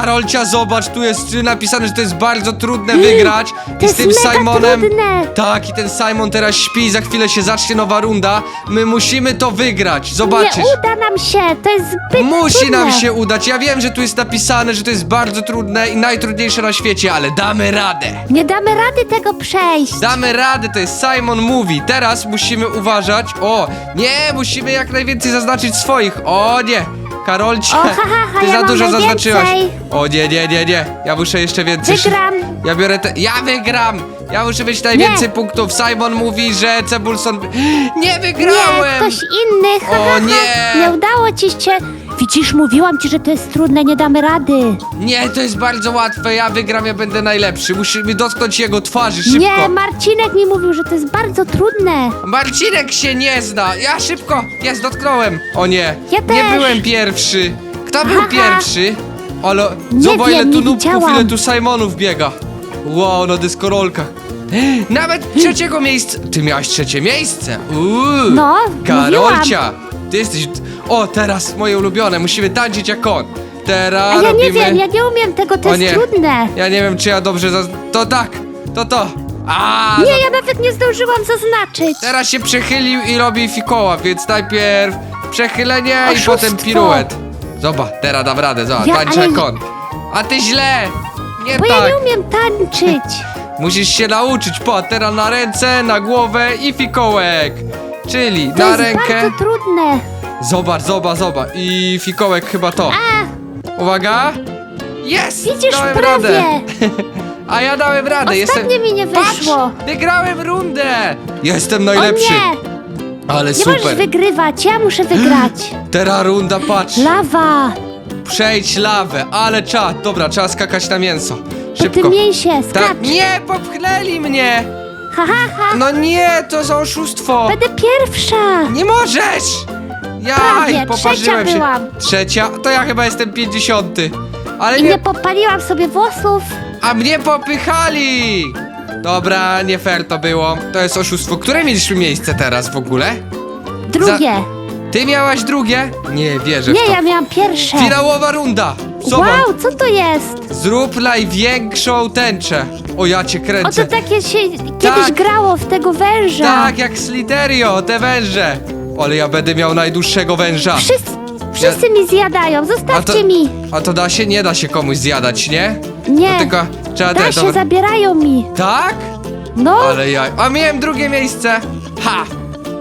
Karolcia, zobacz, tu jest napisane, że to jest bardzo trudne wygrać. To I z jest tym mega Simonem. trudne. Tak, i ten Simon teraz śpi, za chwilę się zacznie nowa runda. My musimy to wygrać, zobaczysz. Nie uda nam się, to jest zbyt Musi trudne. nam się udać. Ja wiem, że tu jest napisane, że to jest bardzo trudne i najtrudniejsze na świecie, ale damy radę. Nie damy rady tego przejść. Damy radę, to jest Simon Mówi. Teraz musimy uważać. O, nie, musimy jak najwięcej zaznaczyć swoich. O nie, Karolcie, O, ha, ha, ha, ty ja za mam dużo najwięcej. zaznaczyłaś. O nie, nie, nie, nie, ja muszę jeszcze więcej. Wygram. Ja biorę te. Ja wygram! Ja muszę mieć najwięcej punktów. Simon mówi, że Cebulson. Nie Nie, wygrałem! ktoś inny. Ha, O ha, ha. nie. Nie udało ci się. Widzisz, mówiłam ci, że to jest trudne, nie damy rady. Nie, to jest bardzo łatwe. Ja wygram, ja będę najlepszy. Musimy dotknąć jego twarzy szybko. Nie, Marcinek mi mówił, że to jest bardzo trudne. Marcinek się nie zna. Ja szybko. Jest, dotknąłem. O nie. Ja Nie też. byłem pierwszy. Kto był Aha. pierwszy? Ale Nie zobacz ile wiem, tu nie nubków, widziałam. ile tu Simonów biega. Wow, na deskorolkach. Nawet trzeciego miejsca. Ty miałaś trzecie miejsce. Uuu. No, Karolcia. Ty jesteś. O, teraz moje ulubione. Musimy tańczyć jak on. Teraz A ja robimy... nie wiem, ja nie umiem tego, to O jest nie. trudne. Ja nie wiem, czy ja dobrze zaz... To tak, to to. A, Nie, ja nawet nie zdążyłam zaznaczyć. Teraz się przechylił i robi fikoła, więc najpierw przechylenie i Oszustwo. potem piruet. Zobacz, teraz dam radę, zobacz, Ja- tańcz ale- jak on. A ty źle! Nie Bo tak! ja nie umiem tańczyć. Musisz się nauczyć, po, teraz na ręce, na głowę i fikołek. Czyli To na jest rękę. bardzo trudne. Zobacz, zobacz, zobacz. I fikołek chyba to. A, Uwaga! Jest! widzisz, dałem prawie. radę! A ja dałem radę, jestem... Ostatnio mi nie wyszło. Patrz, wygrałem rundę! Jestem O najlepszy! nie, Ale nie możesz super! wygrywać, ja muszę wygrać. Teraz runda, patrz! Lawa, Przejdź lawę, ale czad. Dobra, trzeba skakać na mięso. to Szybko. ty mięsie, Tak, skacz. nie, popchnęli mnie! Ha, ha, ha. No nie, to za oszustwo! Będę pierwsza. Nie możesz! Jaj, Prawie, poparzyłem trzecia się. byłam. Trzecia? To ja chyba jestem pięćdziesiąty. Ale I nie nie, popaliłam sobie włosów. a mnie popychali! Dobra, nie fair to było. To jest oszustwo. Które mieliśmy miejsce teraz w ogóle? Drugie. Ty miałaś drugie? Nie wierzę w Nie, to. ja miałam pierwsze. Finałowa runda! Zobacz! Wow, co to jest? Zrób największą tęczę. O, ja cię O, kręcę. to takie się kiedyś Tak. grało w tego węża. Tak, jak Sliderio, te węże. Ale ja będę miał najdłuższego węża. Wszyscy, wszyscy mi zjadają, A to, zostawcie mi. a to da się, nie da się komuś zjadać, nie? Nie, To tylko trzeba da się, dobra. zabierają mi. Tak? No, Ale ja. A miałem drugie miejsce. Ha!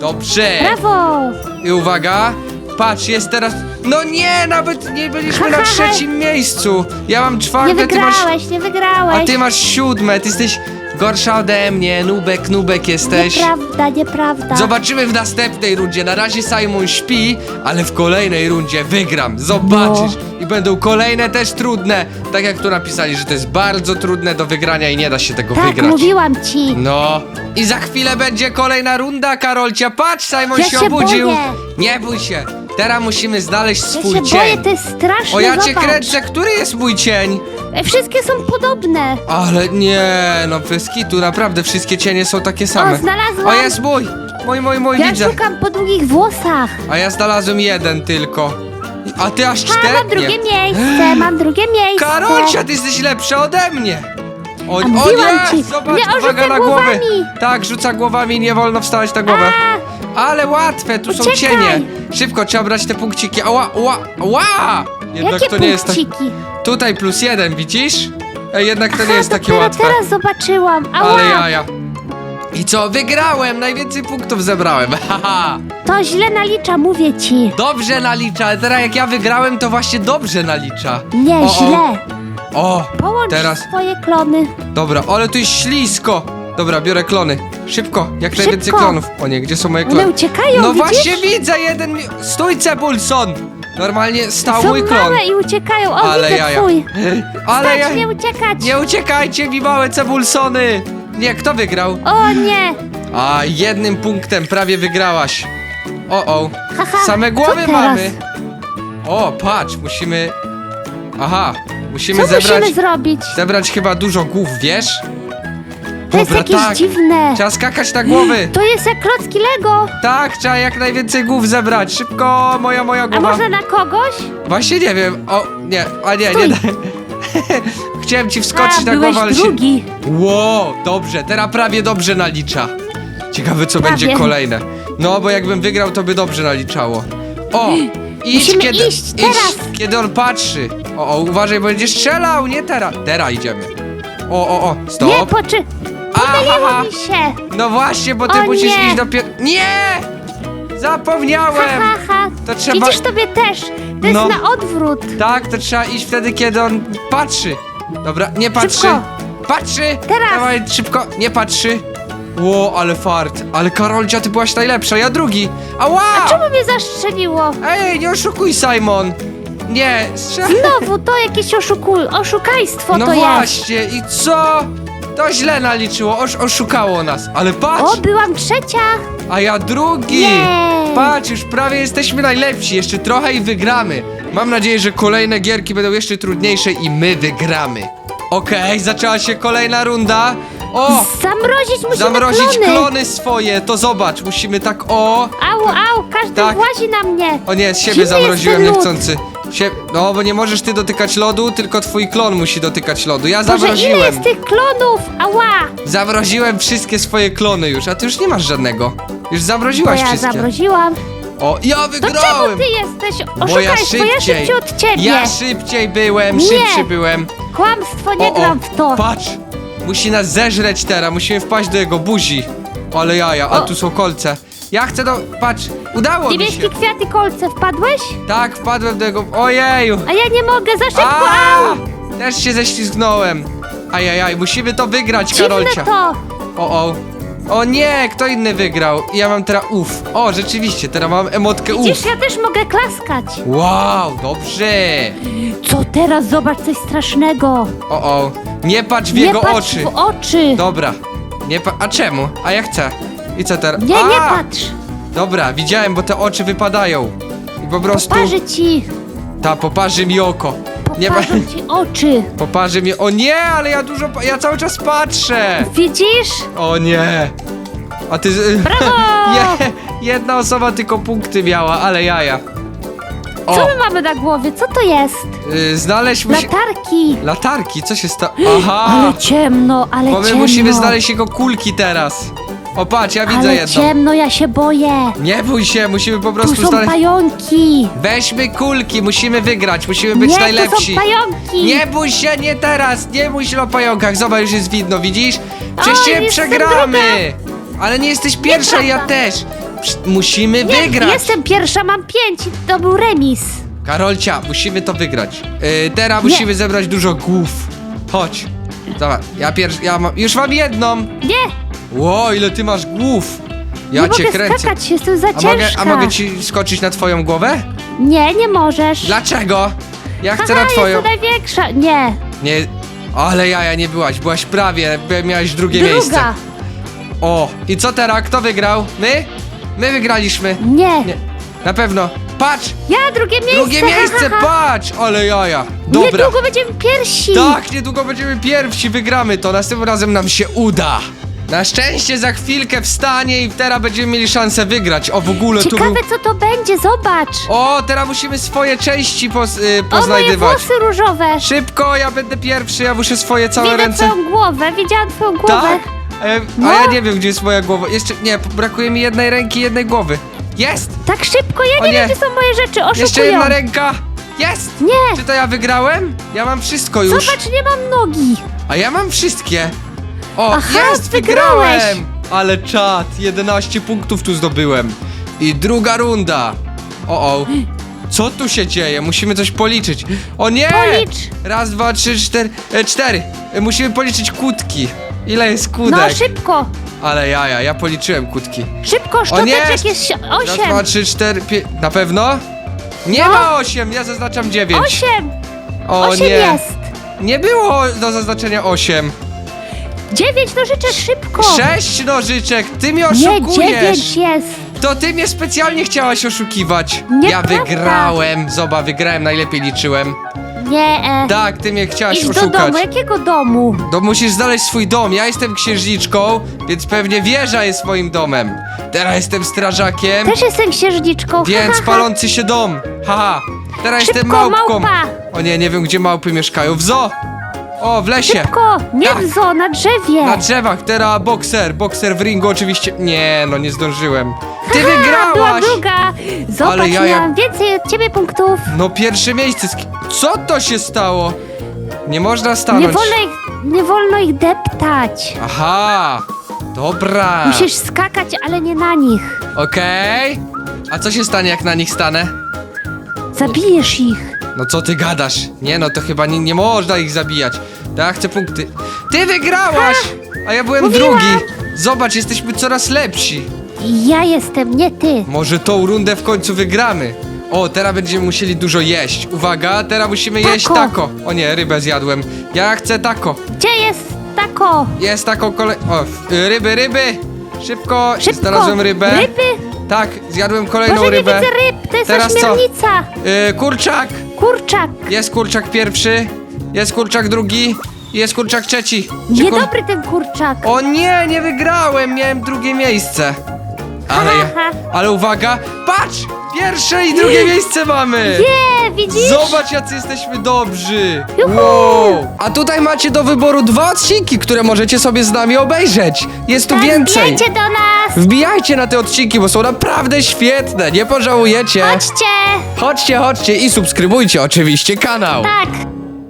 Dobrze. brawo. I uwaga. Patrz, jest teraz. No nie, nawet nie byliśmy na ha, ha. trzecim miejscu. Ja mam Nie czwarte, ty masz. wygrałeś, nie wygrałeś. A ty masz siódme, ty jesteś gorsza ode mnie, nubek, nubek jesteś. Nieprawda, nieprawda. Zobaczymy w następnej rundzie. Na razie Simon śpi, ale w kolejnej rundzie wygram. Zobaczysz. I będą kolejne też trudne. Tak jak tu napisali, że to jest bardzo trudne do wygrania i nie da się tego tak, wygrać. mówiłam ci. No. I za chwilę będzie kolejna runda, Karolcia. Patrz, Simon Ja się, się obudził. boję. Nie bój się. Teraz musimy znaleźć Ja swój się cień. boję, to jest straszne, o, ja cię zobacz. kręcę. Który jest mój cień? E, Wszystkie są podobne. Ale nie, no bez kitu, naprawdę wszystkie cienie są takie same. znalazłam. O, jest mój. Mój, mój, mój, Ja widzę. szukam po długich włosach. A ja znalazłem jeden tylko. A ty aż A, cztery? mam drugie miejsce, mam drugie miejsce. Karolcia, ty jesteś lepsza ode mnie! O, o mówiłam nie! ci, Zobacz, nie uwaga rzucaj na głowy! głowami. Tak, rzuca głowami, nie wolno wstać na głowę. A, Ale łatwe, tu są Uciekaj. cienie. Szybko, trzeba brać te punkciki. Ała, ła, ła! Jednak jakie to nie jest tak. punkciki? Tutaj plus jeden, widzisz? Ej, jednak to nie jest takie dopiero łatwe. teraz zobaczyłam. Ała, Ale jaja. I co, wygrałem! Najwięcej punktów zebrałem. Haha! to źle nalicza, mówię ci. Dobrze nalicza, ale teraz jak ja wygrałem, to właśnie dobrze nalicza. Nie, O, o. źle. O, Połącz teraz swoje klony. Dobra, ale tu jest ślisko. Dobra, biorę klony. Szybko, jak Szybko. najwięcej klonów. O nie, gdzie są moje One klony? uciekają, No widzisz? właśnie widzę jeden. mi- Stój, Cebulson! Normalnie stał Są mój klon. małe i uciekają. O, Ale widzę jaja. twój. Ale ja... nie uciekać. Nie uciekajcie mi małe Cebulsony! Nie, kto wygrał? O nie. A, jednym punktem prawie wygrałaś. O, o. Haha, Same co głowy teraz? mamy. O, patrz, musimy... Aha, musimy Co zebrać... musimy zrobić? Zebrać chyba dużo głów, wiesz? To jest Dobra, jakieś tak. dziwne. Trzeba skakać na głowy. To jest jak klocki Lego. Tak, trzeba jak najwięcej głów zebrać. Szybko, moja, moja A głowa. może na kogoś? Właśnie nie wiem. O, nie, a nie, nie. Chciałem ci wskoczyć A, na byłeś głowę, ale się... drugi. Ło, dobrze, teraz prawie dobrze nalicza. Ciekawe, co Prawie. będzie kolejne. No, bo jakbym wygrał, to by dobrze naliczało. O, idź, Musimy kiedy, iść teraz. kiedy on patrzy. O, o, uważaj, bo będzie strzelał, nie teraz. Teraz idziemy. O, o, o, Nie, stop. Poczy... Aha, Pomyliło mi się. no właśnie, bo ty O musisz nie. iść dopiero... Nie! Ha, Zapomniałem! ha, ha. To trzeba... Widzisz, tobie też. To jest No. na odwrót. Tak, to trzeba iść wtedy, kiedy on patrzy. Dobra, nie patrzy. Szybko. Patrzy! Teraz. Dawaj, szybko, nie patrzy. Ło, ale fart. Ale Karolcia, ty byłaś najlepsza, ja drugi. Ała! Czemu mnie zastrzeliło? Ej, nie oszukuj, Simon. Nie, strzel... Znowu to jakieś oszuku... oszukaństwo No to jest. właśnie, i co? To źle naliczyło, osz oszukało nas. Ale patrz, O, byłam trzecia. a ja drugi. Jej. Patrz, już prawie jesteśmy najlepsi, jeszcze trochę i wygramy. Mam nadzieję, że kolejne gierki będą jeszcze trudniejsze i my wygramy. Okej, zaczęła się kolejna runda. O! Zamrozić musimy Zamrozić klony. klony swoje, to zobacz, musimy tak o... Au, au, każdy Tak. włazi na mnie. O nie, z siebie Zimny jest zamroziłem ten lód. niechcący. No, bo nie możesz ty dotykać lodu, tylko twój klon musi dotykać lodu. Ja Boże, ile zamroziłem. jest tych klonów? Ała. Zamroziłem wszystkie swoje klony już, a ty już nie masz żadnego. Już Bo zamroziłaś ja wszystkie. O, ja To wygrałem! czemu ty jesteś Bo ja oszukaństwo? Ja szybciej. szybciej od ciebie. Ja szybciej byłem, Nie. szybszy byłem. Kłamstwo, nie gram w to. patrz! Musi nas zeżreć teraz, musimy wpaść do jego buzi. Ale jaja, a O. tu są kolce. Ja chcę do... Patrz, udało mi się. kwiat i kolce, wpadłeś? Tak, wpadłem do jego... Ojeju! A ja nie mogę, za szybko, au. Też się ześlizgnąłem. Ajajaj, musimy to wygrać, Dziwne Karolcia. to. O, o. O nie, kto inny wygrał? I Ja mam teraz uf. O, rzeczywiście, teraz mam emotkę uf. Widzisz, ja też mogę klaskać. Wow, dobrze. Co teraz? Zobacz coś strasznego. O, o. Nie patrz w nie jego patrz oczy. w oczy. Dobra. Nie pa... A czemu? A ja chcę. I? Nie, A! nie patrz. Dobra, widziałem, bo te oczy wypadają. I po prostu... Parzy ci. Ta, poparzy mi oko. Nie pa... Ci oczy. Poparzy mi... O nie, ale ja dużo... pa- Ja cały czas patrzę. Widzisz? O nie. A ty... Brawo! Nie, jedna osoba tylko punkty miała, ale jaja. O, Co my mamy na głowie? Co to jest? y, znaleźć musi... Latarki. Latarki, co się stało? Aha! Ale ciemno, ale Bo my ciemno. musimy znaleźć jego kulki teraz. O patrz, ja widzę Ale jedną. ciemno, ja się boję. Nie bój się, musimy po Tu prostu są znaleźć... pająki. Weźmy kulki, musimy wygrać, musimy być nie, najlepsi. to są pająki. Nie bój się, nie teraz, nie bój się o pająkach. Zobacz, już jest widno, widzisz? Przecież O, się jestem przegramy. Ale nie jesteś pierwsza, ja Nieprawda. też. Psz, Musimy Nie, wygrać. jestem pierwsza, mam pięć i to był remis. Karolcia, musimy to wygrać. Yy, teraz Nie. musimy zebrać dużo głów. Chodź. Zobacz, ja pierwszy, ja mam, już mam jedną. Nie, Ło, ile ty masz głów. Ja nie cię mogę kręcę. skakać, jestem za A mogę, a mogę ci skoczyć na twoją głowę? Nie, nie możesz. Dlaczego? Ja chcę Haha, na twoją. jestem największa. Nie, Nie. Ale jaja nie byłaś, byłaś prawie, miałaś drugie miejsce. druga. O, i co teraz? Kto wygrał? My? My wygraliśmy. Nie. Nie. Na pewno. Patrz! ja drugie miejsce. Drugie ha, miejsce, ha, ha. patrz! Ale jaja. Dobra. Niedługo będziemy pierwsi. Tak, niedługo będziemy pierwsi, wygramy to. Następnym razem nam się uda. Na szczęście za chwilkę wstanie i teraz będziemy mieli szansę wygrać. O, w ogóle tu był... Ciekawe co to będzie, zobacz. O, teraz musimy swoje części poz, y, O, moje poznajdywać. włosy różowe. Szybko, ja będę pierwszy, ja muszę swoje całe Widzę ręce... twoją głowę, widziałam twoją głowę. Tak? E, No. A ja nie wiem, gdzie jest moja głowa. Jeszcze, nie, brakuje mi jednej ręki, jednej głowy. Jest! Tak szybko, ja O nie, nie. wiem gdzie są moje rzeczy, oszukują. Jeszcze jedna ręka! Jest! Nie, Czy to ja wygrałem? Ja mam wszystko już. zobacz, nie mam nogi. A ja mam wszystkie. O, Aha, jest, wygrałeś. wygrałem! Ale czad, 11 punktów tu zdobyłem. I druga runda. O, o. Co tu się dzieje? Musimy coś policzyć. O nie! Policz. Raz, dwa, trzy, cztery. E, cztery. E, musimy policzyć kutki. Ile jest No kudek? szybko, Ale jaja, ja policzyłem kutki. szybko, szczoteczek jest si- Raz, osiem. dwa, trzy, cztery, pięć. Na pewno? Nie No. ma osiem, ja zaznaczam dziewięć. Osiem, O osiem nie. jest. Nie było do zaznaczenia osiem. Dziewięć nożyczek, szybko. Sześć nożyczek, ty mnie Nie, oszukujesz. dziewięć jest. To ty mnie specjalnie chciałaś oszukiwać. Ja Nieprawda. wygrałem. Zoba, wygrałem, najlepiej liczyłem. Nie, e. Tak, ty mnie chciałaś Idź do oszukać. domu, jakiego domu? To musisz znaleźć swój dom. Ja jestem księżniczką, więc pewnie wieża jest moim domem. Teraz jestem strażakiem, Też jestem księżniczką. ha, więc ha, ha. palący się dom. Haha. Teraz jestem Szybko, małpką. małpa. O nie, nie wiem gdzie małpy mieszkają. W zoo! O, w lesie! Szybko, nie Tak. w zoo, na drzewie. Na drzewach, teraz bokser, bokser w ringu oczywiście. Nie, no nie zdążyłem. Ty Ha, była wygrałaś! druga. Zobacz, Ale ja- miałam więcej od ciebie punktów. No pierwsze miejsce. Co to się stało? Nie można Nie stanąć. wolno ich, nie wolno ich deptać. Aha! Dobra. Musisz skakać, ale nie na nich. Okej. A co się stanie jak na nich stanę? Zabijesz ich. No co ty gadasz? Nie no, to chyba nie, nie można ich zabijać. To Ja chcę punkty. Ty wygrałaś! A ja byłem Mówiłam. drugi. Zobacz, jesteśmy coraz lepsi. Ja jestem, nie ty. Może tą rundę w końcu wygramy. O, teraz będziemy musieli dużo jeść. Uwaga, teraz musimy jeść Tako. tako. O nie, rybę zjadłem. Ja chcę tako. Gdzie jest tako? Jest taką kolej... O, y, ryby, ryby! Szybko, Szybko. znalazłem rybę. Ryby? Tak, zjadłem kolejną Boże, nie rybę. widzę ryb. To jest Teraz co? Y, kurczak! Kurczak. Jest kurczak pierwszy, jest kurczak drugi, jest kurczak trzeci. Gdzie kur- Niedobry ten kurczak. O nie, nie wygrałem, miałem drugie miejsce. Ale, ja, Ha, ha. ale uwaga, patrz! Pierwsze i drugie miejsce mamy! Nie, widzisz? Zobacz, jacy jesteśmy dobrzy! Juhu! Wow. A tutaj macie do wyboru dwa odcinki, które możecie sobie z nami obejrzeć. Jest tu Tak, więcej. Wbijajcie do nas. Wbijajcie na te odcinki, bo są naprawdę świetne, nie pożałujecie. Chodźcie. Chodźcie, chodźcie i subskrybujcie oczywiście kanał. Tak.